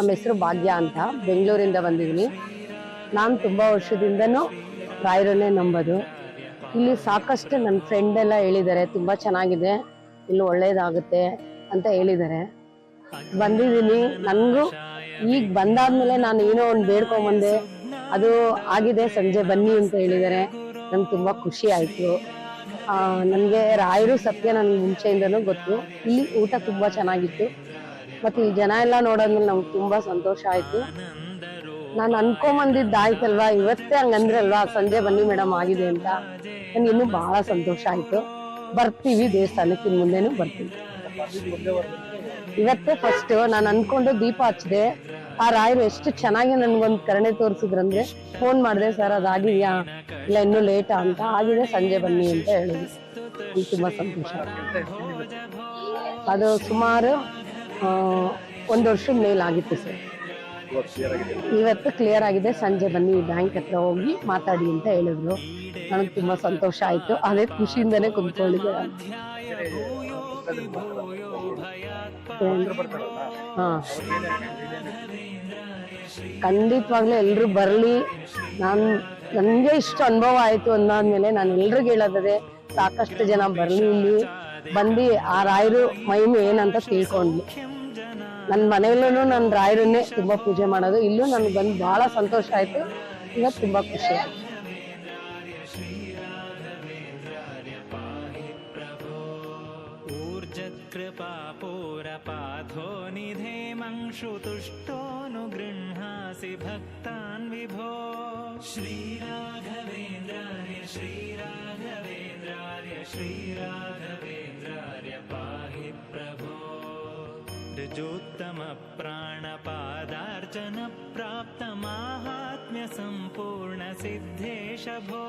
ನಮ್ಮ ಹೆಸರು ಭಾಗ್ಯ ಅಂತ ಬೆಂಗಳೂರಿಂದ ಬಂದಿದ್ದೀನಿ. ನಾನು ತುಂಬ ವರ್ಷದಿಂದನೂ ರಾಯರನ್ನೇ ನಂಬೋದು. ಇಲ್ಲಿ ಸಾಕಷ್ಟು ನನ್ನ ಫ್ರೆಂಡ್ ಎಲ್ಲ ಹೇಳಿದ್ದಾರೆ, ತುಂಬ ಚೆನ್ನಾಗಿದೆ ಇಲ್ಲಿ ಒಳ್ಳೇದಾಗುತ್ತೆ ಅಂತ ಹೇಳಿದ್ದಾರೆ. ಬಂದಿದ್ದೀನಿ. ನನಗೂ ಈಗ ಬಂದಾದ್ಮೇಲೆ ನಾನು ಏನೋ ಒಂದು ಬೇಡ್ಕೊಂಬಂದೆ, ಅದು ಆಗಿದೆ, ಸಂಜೆ ಬನ್ನಿ ಅಂತ ಹೇಳಿದ್ದಾರೆ. ನಂಗೆ ತುಂಬ ಖುಷಿ ಆಯಿತು. ನನಗೆ ರಾಯರು ಸತ್ಯ ನನಗೆ ಮುಂಚೆಯಿಂದನೂ ಗೊತ್ತು. ಇಲ್ಲಿ ಊಟ ತುಂಬ ಚೆನ್ನಾಗಿತ್ತು. ಮತ್ತು ಈ ಜನ ಎಲ್ಲ ನೋಡೋದ್ಮೇಲೆ ನಮ್ಗೆ ತುಂಬಾ ಸಂತೋಷ ಆಯ್ತು. ನಾನು ಅನ್ಕೊಂಬಂದಿದ್ದಾಯ್ತಲ್ವಾ ಇವತ್ತೇ ಹಂಗಂದ್ರಲ್ವಾ ಸಂಜೆ ಬನ್ನಿ ಮೇಡಮ್ ಆಗಿದೆ ಅಂತ. ನನಗೆ ಇನ್ನೂ ಬಹಳ ಸಂತೋಷ ಆಯ್ತು. ಬರ್ತೀವಿ ದೇವಸ್ಥಾನಕ್ಕೆ ಇನ್ನು ಮುಂದೆನೂ ಬರ್ತೀವಿ. ಇವತ್ತೇ ಫಸ್ಟ್ ನಾನು ಅನ್ಕೊಂಡು ದೀಪ ಹಚ್ಚಿದೆ ಆ ರಾಯರು ಎಷ್ಟು ಚೆನ್ನಾಗಿ ನನ್ಗೊಂದು ಕರುಣೆ ತೋರಿಸಿದ್ರಂದ್ರೆ ಫೋನ್ ಮಾಡಿದೆ, ಸರ್, ಅದಾಗಿದ್ಯಾ? ಇಲ್ಲ, ಇನ್ನೂ ಲೇಟಾ ಅಂತ. ಆಗಿದೆ, ಸಂಜೆ ಬನ್ನಿ ಅಂತ ಹೇಳಿದ್ವಿ ತುಂಬಾ ಸಂತೋಷ. ಅದು ಸುಮಾರು ಒಂದು ವರ್ಷದ ಮೇಲಾಗಿತ್ತು ಸರ್. ಇವತ್ತು ಕ್ಲಿಯರ್ ಆಗಿದೆ. ಸಂಜೆ ಬನ್ನಿ ಬ್ಯಾಂಕ್ ಹತ್ರ ಹೋಗಿ ಮಾತಾಡಿ ಅಂತ ಹೇಳಿದ್ರು. ನನಗೆ ತುಂಬಾ ಸಂತೋಷ ಆಯ್ತು. ಅದೇ ಖುಷಿಯಿಂದನೇ ಕುಂತ್ಕೊಂಡಿದ್ದೆ. ಹಾ. ಖಂಡಿತವಾಗ್ಲೂ ಎಲ್ರು ಬರ್ಲಿ. ನಾನ್ ನನ್ಗೆ ಇಷ್ಟು ಅನುಭವ ಆಯ್ತು ಅಂದಾದ್ಮೇಲೆ ನಾನು ಎಲ್ರಿಗೂ ಹೇಳೋದೇ ಸಾಕಷ್ಟು ಜನ ಬರ್ಲಿ ಇಲ್ಲಿ. ಬಂದು ಆ ರಾಯರು ಮಹಿಮೆ ಏನಂತ ತಿಳ್ಕೊಂಡ್ಲಿ ನನ್ನ ಮನೆಯಲ್ಲೂ ನನ್ನ ರಾಯರನ್ನೇ ತುಂಬಾ ಪೂಜೆ ಮಾಡೋದು ಇಲ್ಲೂ ನನ್ಗೆ ಬಂದು ಬಹಳ ಸಂತೋಷ ಆಯ್ತು ಇವತ್ತು ತುಂಬಾ ಖುಷಿ ಆಯ್ತು ऊर्जत्कृपापूरपाथो निधेमंशुतुष्टोऽनुगृह्णासि भक्तान् विभो श्रीराघवेन्द्रार्य श्रीराघवेन्द्रार्य श्रीराघवेन्द्रार्य ज्योत्तमप्राणपादार्चन सिद्धेश भो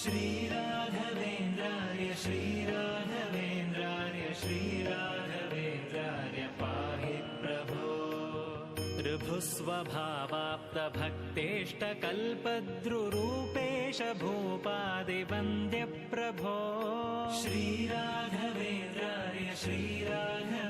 श्रीराघवेन्द्राय श्रीराघवेन्द्राय श्रीराघवेन्द्राय पाहि प्रभो। ऋभुस्वभावाप्तभक्तेष्टकल्पद्रुरूपेश भक्तेष्टकल्पद्रुरूपेश प्रभो श्रीराघवेन्द्राय श्रीराघव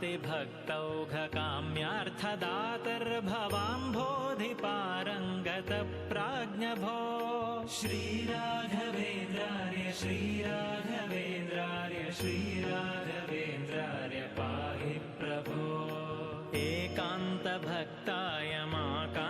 तृप्तातिभक्तौघकाम्यार्थदातर्भवाम्भोधिपारङ्गतप्राज्ञभो श्रीराघवेन्द्रार्य श्रीराघवेन्द्रार्य श्रीराघवेन्द्रार्य पाहि प्रभो। एकान्तभक्ताय माकान्तपादाब्ज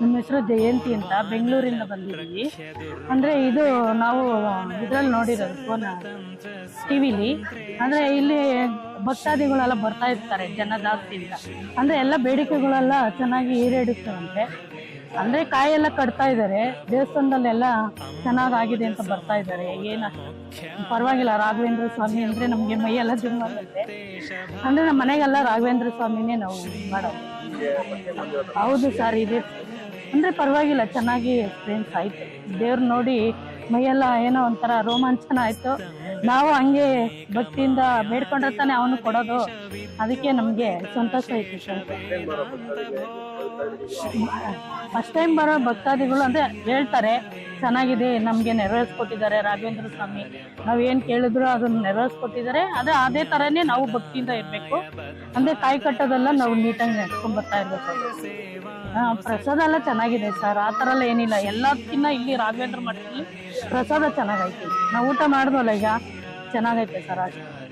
ನಮ್ಮ ಹೆಸರು ಜಯಂತಿ ಅಂತ ಬೆಂಗಳೂರಿಂದ ಬಂದಿದ್ದೀವಿ. ಅಂದ್ರೆ ಇದು ನಾವು ಇದರಲ್ಲಿ ನೋಡಿರೋದು ಫೋನ್ ಟಿವಿಲಿ. ಅಂದ್ರೆ ಇಲ್ಲಿ ಭಕ್ತಾದಿಗಳೆಲ್ಲ ಬರ್ತಾ ಇರ್ತಾರೆ, ಜನ ಜಾಸ್ತಿ ಅಂತ. ಅಂದ್ರೆ ಎಲ್ಲ ಬೇಡಿಕೆಗಳೆಲ್ಲ ಚೆನ್ನಾಗಿ ಈಡೇರಿಸ್ತವಂತೆ ಅಂದ್ರೆ ಕಾಯೆಲ್ಲ ಕಟ್ತಾ ಇದ್ದಾರೆ. ದೇವಸ್ಥಾನದಲ್ಲೆಲ್ಲ ಚೆನ್ನಾಗಾಗಿದೆ ಅಂತ ಬರ್ತಾ ಇದ್ದಾರೆ. ಏನ, ಪರವಾಗಿಲ್ಲ, ರಾಘವೇಂದ್ರ ಸ್ವಾಮಿ ಅಂದ್ರೆ ನಮ್ಗೆ ಮೈಯೆಲ್ಲ ಜುಮ್ ಆಗುತ್ತೆ. ಅಂದ್ರೆ ನಮ್ಮ ಮನೆಗೆಲ್ಲ ರಾಘವೇಂದ್ರ ಸ್ವಾಮಿನೇ ನಾವು ಮಾಡೋ ಹೌದು ಸರ್, ಇದೆ. ಅಂದ್ರೆ ಪರವಾಗಿಲ್ಲ, ಚೆನ್ನಾಗಿ ಎಕ್ಸ್ಪೀರಿಯನ್ಸ್ ಆಯ್ತು. ದೇವ್ರ ನೋಡಿ ಮೈಯೆಲ್ಲ ಏನೋ ಒಂಥರ ರೋಮಾಂಚನ ಆಯ್ತು. ನಾವು ಹಂಗೆ ಭಕ್ತಿಯಿಂದ ಬೇಡ್ಕೊಂಡ್ರೆ ತಾನೆ ಅವನು ಕೊಡೋದು. ಅದಕ್ಕೆ ನಮ್ಗೆ ಸಂತೋಷ ಆಯ್ತು ಫಸ್ಟ್ ಟೈಮ್ ಬರೋ ಭಕ್ತಾದಿಗಳು ಅಂದ್ರೆ ಹೇಳ್ತಾರೆ ಚೆನ್ನಾಗಿದೆ ನಮಗೆ ನೆರವೇರಿಸ್ಕೊಟ್ಟಿದ್ದಾರೆ ರಾಘವೇಂದ್ರ ಸ್ವಾಮಿ. ನಾವು ಏನು ಕೇಳಿದ್ರು ಅದನ್ನ ನೆರವೇರಿಸ್ಕೊಟ್ಟಿದ್ದಾರೆ. ಅದೇ ಅದೇ ಥರನೇ ನಾವು ಭಕ್ತಿಯಿಂದ ಇರಬೇಕು. ಅಂದರೆ ಕಾಯಿ ಕಟ್ಟೋದೆಲ್ಲ ನಾವು ನೀಟಾಗಿ ನೆಡ್ಸ್ಕೊಂಡ್ ಬರ್ತಾ ಇರ್ಬೇಕು. ಹಾ, ಪ್ರಸಾದ ಎಲ್ಲ ಚೆನ್ನಾಗಿದೆ ಸರ್. ಆ ಥರ ಎಲ್ಲ ಏನಿಲ್ಲ. ಎಲ್ಲದಕ್ಕಿಂತ ಇಲ್ಲಿ ರಾಘವೇಂದ್ರ ಮಠದಲ್ಲಿ ಪ್ರಸಾದ ಚೆನ್ನಾಗೈತೆ. ನಾವು ಊಟ ಮಾಡಿದ್ವಲ್ಲ ಈಗ? ಚೆನ್ನಾಗೈತೆ ಸರ್ ಅಷ್ಟೇ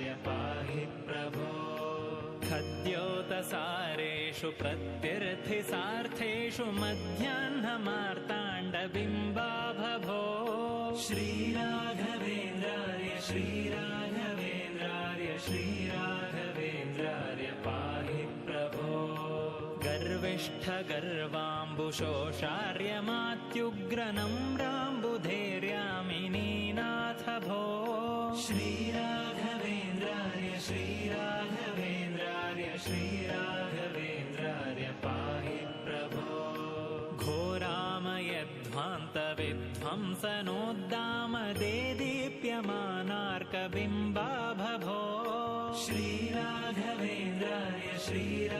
खद्योतसारेषु प्रत्यर्थिसार्थेषु मध्याह्नमार्ताण्डबिम्बाभभो श्रीराघवेन्द्रार्य श्रीराघवेन्द्रार्य श्रीराघवेन्द्रार्य पाहि प्रभो। गर्विष्ठगर्वाम्बुशोषार्यमात्युग्रनम्राम्बुधैर्यामिनीनाथ भो श्रीराघवेन्द्रार्य श्रीराघवेन्द्रार्य घोरामयध्वंसविध्वंसनोद्दामदे दीप्यमानार्कबिम्बाभभो श्रीराघवेन्द्राय श्रीरा